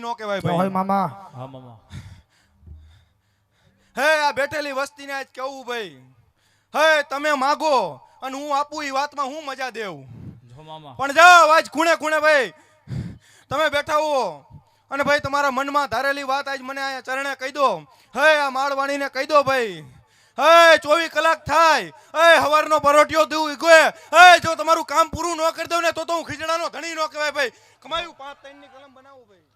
નો કહેવાય હોય ભાઈ. મામા. હા મામા. હે આ બેઠેલી વસ્તીને આજ કેવું ભાઈ? હે તમે માગો અને હું આપું એ વાતમાં હું મજા દેવું પણ જાઓ આજ ખૂણે ખૂણે ભાઈ. તમે બેઠા હો અને ભાઈ તમારા મનમાં ધારેલી વાત આજ મને અહીંયા ચરણે કહી દો. હે આ માળવાણીને કહી દો ભાઈ. હે ચોવીસ કલાક થાય. હે હવારનો પરોઠિયો દઉં ઈગોએ. હે જો તમારું કામ પૂરું ન કરી દઉં ને તો તો હું ખીચડાનો ધણી ન કહેવાય ભાઈ. કમાયું પાંચ ત્રણની કલમ બનાવું ભાઈ.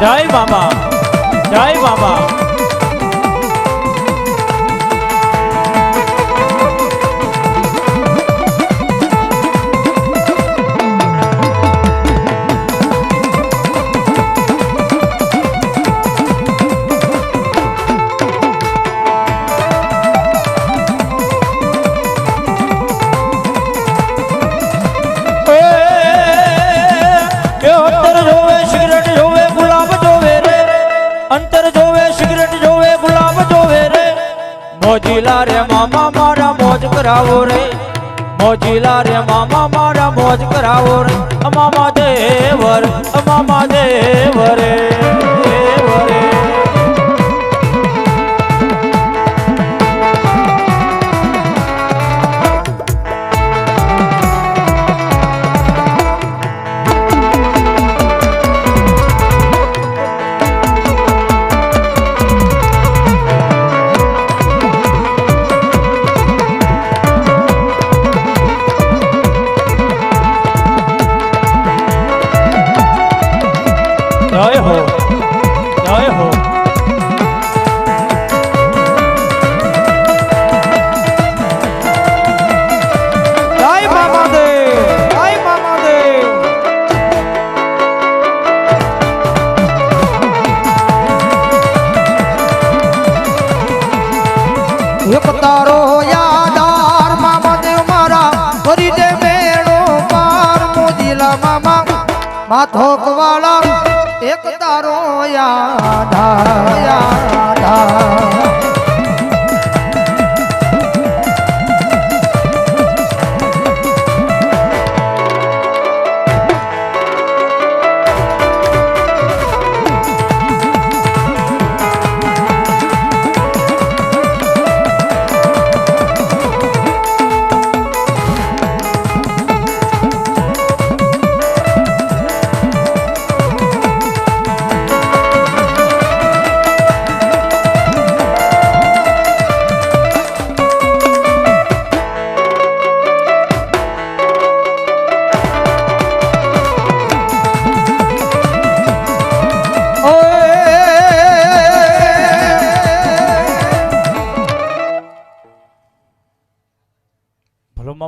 જય બાબા જય મામા મામા મારા મોજ કરાવો રે. મોજીલા રે, મામા મારા મોજ કરાવો રે. અમામા દેવર, અમામા દેવ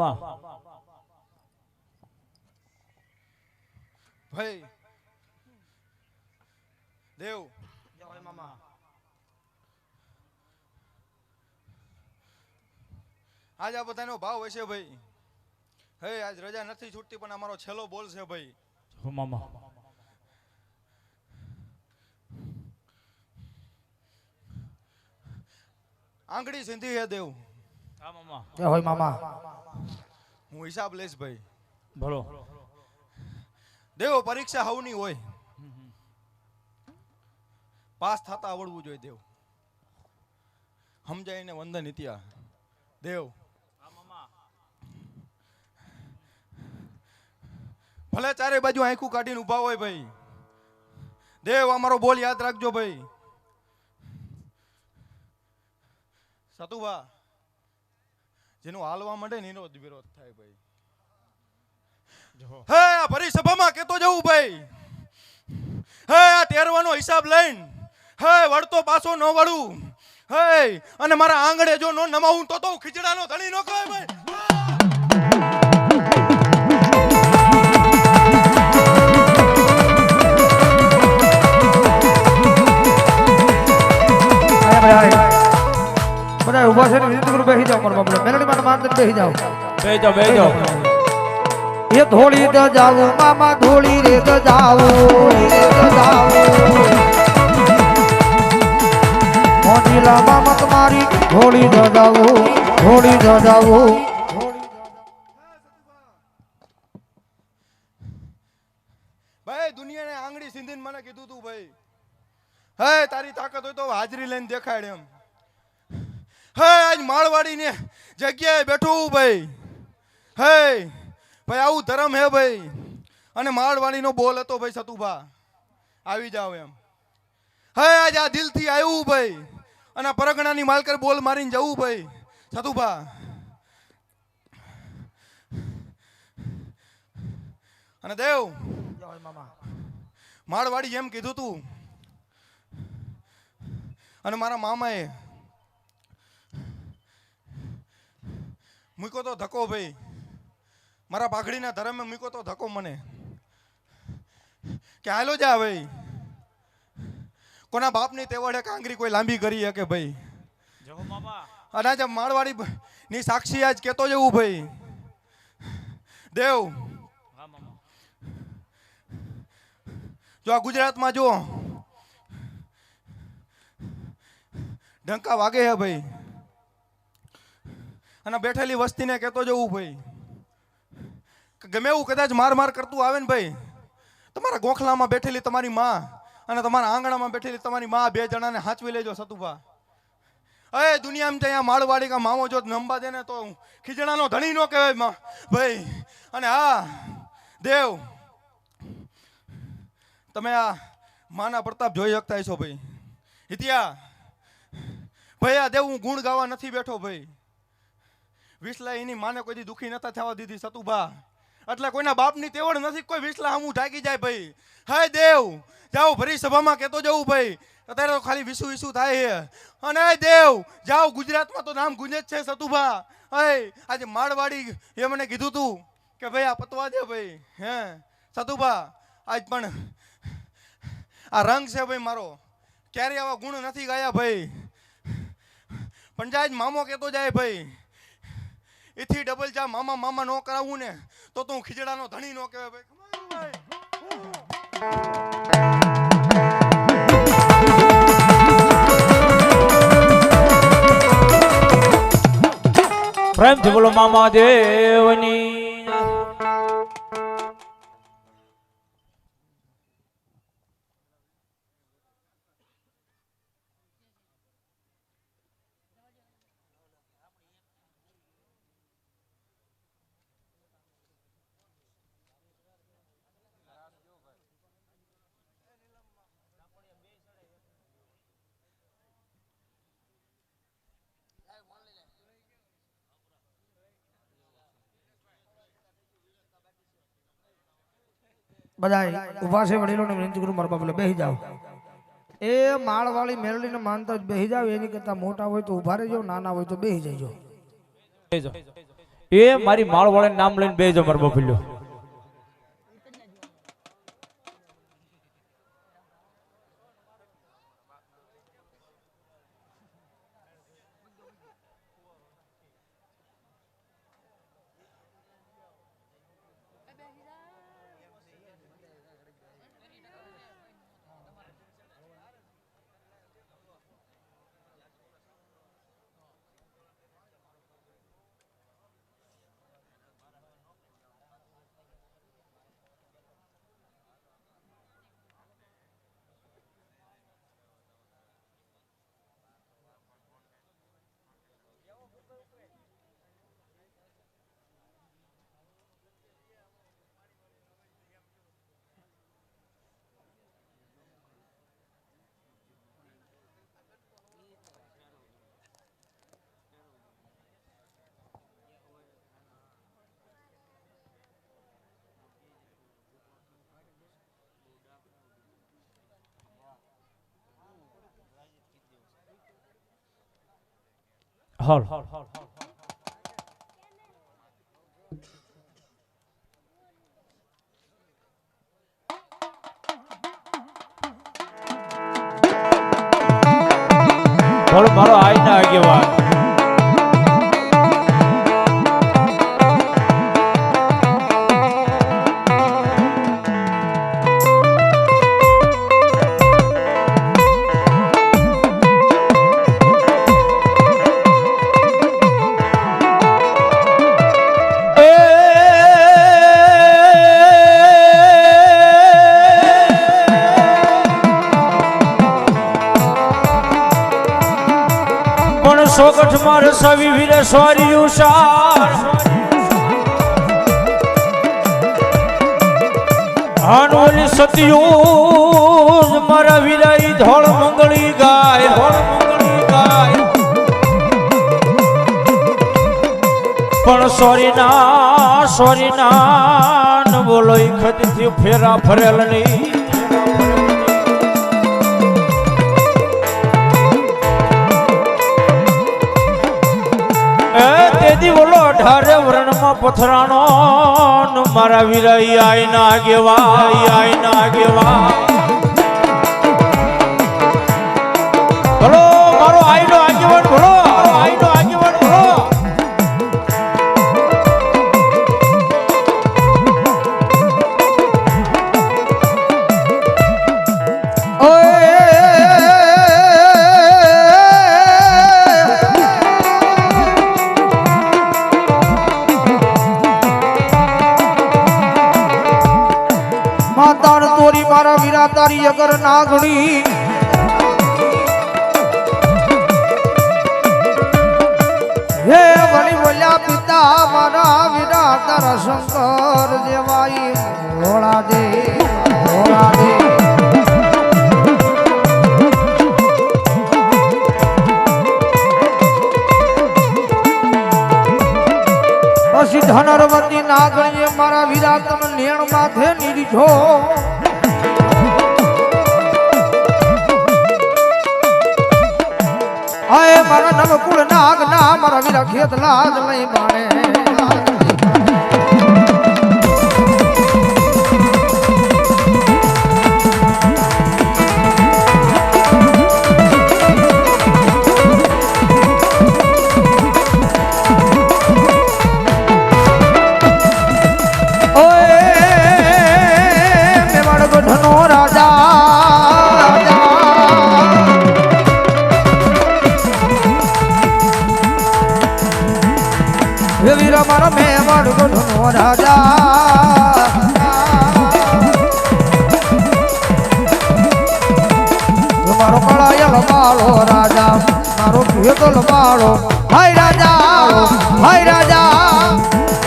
મામા ભાઈ. દેવ. આજ આ બધાનો ભાવ હશે ભાઈ. હે આજ રજા નથી છૂટતી પણ અમારો છેલ્લો બોલ છે ભાઈ. મામા. આંગળી સિંધી હે દેવ. હા મામા. હોય મામા. હું હિસાબ લઈશ ભાઈ. ભલો. દેવ પરીક્ષા હવની હોય. પાસ થતા આવડવું જોઈએ દેવ. સમજાઈને વંદન ઇતિહાસ. દેવ. ભલે ચારે બાજુ આંખું કાઢીને ઊભા હોય ભાઈ. દેવ અમારો બોલ યાદ રાખજો ભાઈ. સતુભા. જેનું હાલવા માંડે ને એનો જ વિરોધ થાય ભાઈ. હે આ પરિસભામાં સભામાં કેતો જવું ભાઈ. હે આ તેરવાનો હિસાબ લઈને. હે વળતો પાછો ન વળું. હે અને મારા આંગળે જો ન નમાવું તો તો હું ખીચડાનો ધણી નો કહે ભાઈ. બધા ઊભા છે ને વિનંતી કરું બેસી જાઓ મારા બાપડે મેલડી માટે માનદંડ બેસી જાઓ. બેજો બેજો એ ધોળી તો જાવ મામા ધોળી રે તો જાવ રે તો જાવું મોજીલા મામા ભાઈ દુનિયાને આંગળી સીંધીને મને કીધું તું ભાઈ. હે તારી તાકાત હોય તો હાજરી લઈને દેખાડ એમ. હે, આજ માળવાડીને જગ્યાએ બેઠું ભાઈ. હે, ભાઈ, આવું ધર્મ હે ભાઈ. અને માળવાડીનો બોલ હતો ભાઈ સતુભા. આવી જાવ એમ. હે, આજ આ દિલથી આવ્યું ભાઈ. અને પરગણાની માલકર બોલ મારીને જવું ભાઈ. સતુભા. અને દેવ. માળવાડી જેમ કીધું તું. અને મારા મામાએ મૂક્યો તો ધક્કો ભાઈ. મારા પાઘડીના ધરમે મૂક્યો તો ધક્કો મને. કે હાલો જા ભાઈ. કોના બાપની તેવડે કાંગરી કોઈ લાંબી કરી શકે ભાઈ. અને જે માળવાડી ની સાક્ષી આજ કેતો જવું ભાઈ. દેવ. જો આ ગુજરાતમાં જો ઢંકા વાગે હે ભાઈ. અને બેઠેલી વસ્તીને કહેતો જવું ભાઈ. ગમે એવું કદાચ માર માર કરતું આવે ને ભાઈ તમારા ગોખલામાં બેઠેલી તમારી માં અને તમારા આંગણામાં બેઠેલી તમારી માં બે જણાને હાચવી લેજો સતુભા. અરે દુનિયામાં ત્યાં માળવાડી કા મામો જો નંબા દે ને તો ખીજડાનો ધણી નો કહેવાય ભાઈ, અને હા, દેવ, તમે આ માના પ્રતાપ જોઈ શકતા હશો ભાઈ. ઇતિયા ભાઈ આ દેવ, હું ગુણ ગાવા નથી બેઠો ભાઈ. વિસલા એની માને કોઈ દુઃખી નતા થવા દીધી, સતુભા. એટલે કોઈના બાપની તેવડ નથી કોઈ વિસલા હમું ઢાકી જાય ભાઈ. હાય દેવ, જાઓ ભરી સભામાં કહેતો જવું ભાઈ. અત્યારે તો ખાલી વિસુ વિસુ થાય છે અને હાય દેવ, જાઓ ગુજરાતમાં તો નામ ગુંજે છે, સતુભા. હય, આજે માળવાડી એ મને કીધું તું કે ભાઈ આ પતવા દે ભાઈ. હે, સતુભા, આજ પણ આ રંગ છે ભાઈ મારો. ક્યારે આવા ગુણ નથી ગાયા ભાઈ. પણ જાય મામો કહેતો જાય ભાઈ. એથી ડબલ જા, મામા મામા નો કરાવું ને, તો તું ખીજડાનો ધણી નો કહેવાય ભાઈ. પ્રેમથી બોલો, મામા દેવની. બધા ઊભા છે, વડીલોને વિનંતી કરું, મારા બાપલે બેસી જાઓ. એ માળવાળી મેરડીને માનતા જ બેસી જાવ એની કરતા મોટા હોય તો ઊભા રહેજો, નાના હોય તો બેસી જજો. એ મારી માળ વાળા નામ લઈને બેજો મારા બફલ્યો બોલો મારો આઈના આગેવાન. સવી વીરે સ્વરી સાર હાનવલી સતિયુજ મારા વિરાઈ ધોળ મંગળી ગાય, ધોળ મંગળી ગાય. પણ સોરી ના સોરી ના બોલો ઈ ખતથી ફેરા ફરેલ નહીં. અઢારે વર્ણમાં પથરાણો મારા વીરાઈ આઈ ના આગેવા આઈ ના આગેવા તારી અગર નાગણી. હે વળી બોલ્યા, પિતા, મારા વિરા તારા શંકર દેવાઈ ભોળા દે ભોળા દે. પછી ધનરવતી નાગણીએ મારા વીરા તમે નેણ માથે નીરીછો મારા નવકુળ નાગ ના મારા વીરા ખેત લાજ લઈ બાણે. મેવાડ ગઢનો રાજા. મારો કળાયલ માળો રાજા, મારો ભેગલ માળો. હાય રાજા હાય રાજા.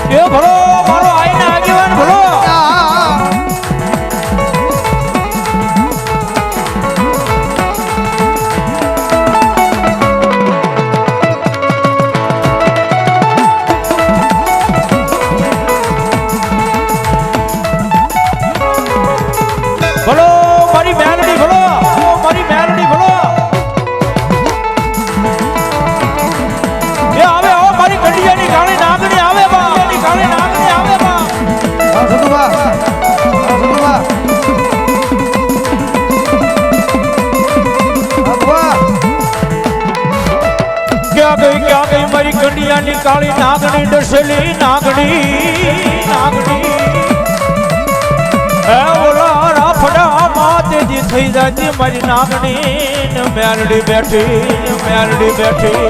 એ ભરો મારો જાતી મારી નાગણી મેરડી બેઠી મેરડી બેઠી.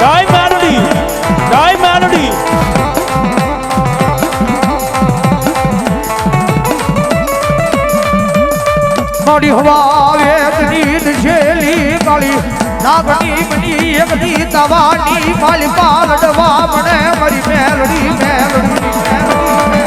ગાય મેરડી ગાય મેરડી. મારી હવા વેદની દિશેલી કાળી. નાગની બની એકદી તવાની માલી પાલડવા મને મારી મેલડી મેલડી રમે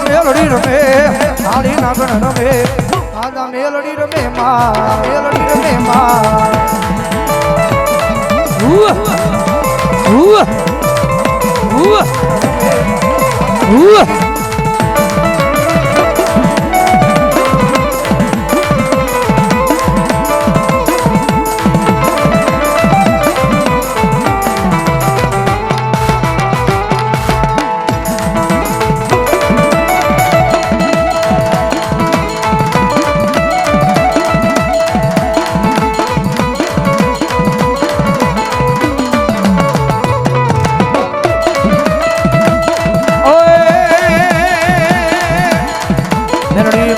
મેલડી રમે મેલડી રમે મા મેલડી ઉહ ઉહ ઉહ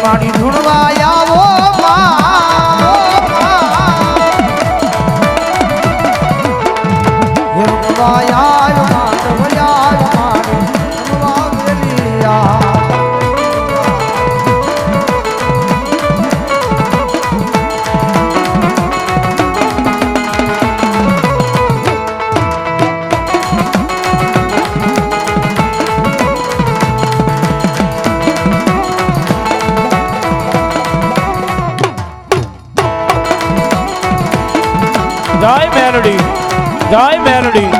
妈，你出来吧。જય મેલડી જય મેલડી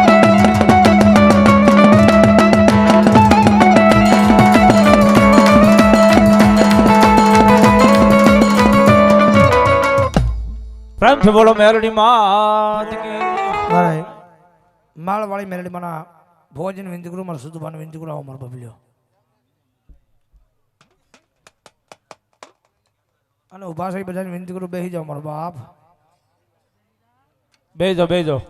પ્રેમથી બોલો મેલડી માં મારે માળવાળી મેલડી માના ભોજન વિનંતી કરું મારા સુધુભાને વિનંતી કરું આવો, મારો બબલ્યો અને ઊભા થઈ બધાને વિનંતી કરું બેસી જાઓ, મારો બાપ. બેજો બેજો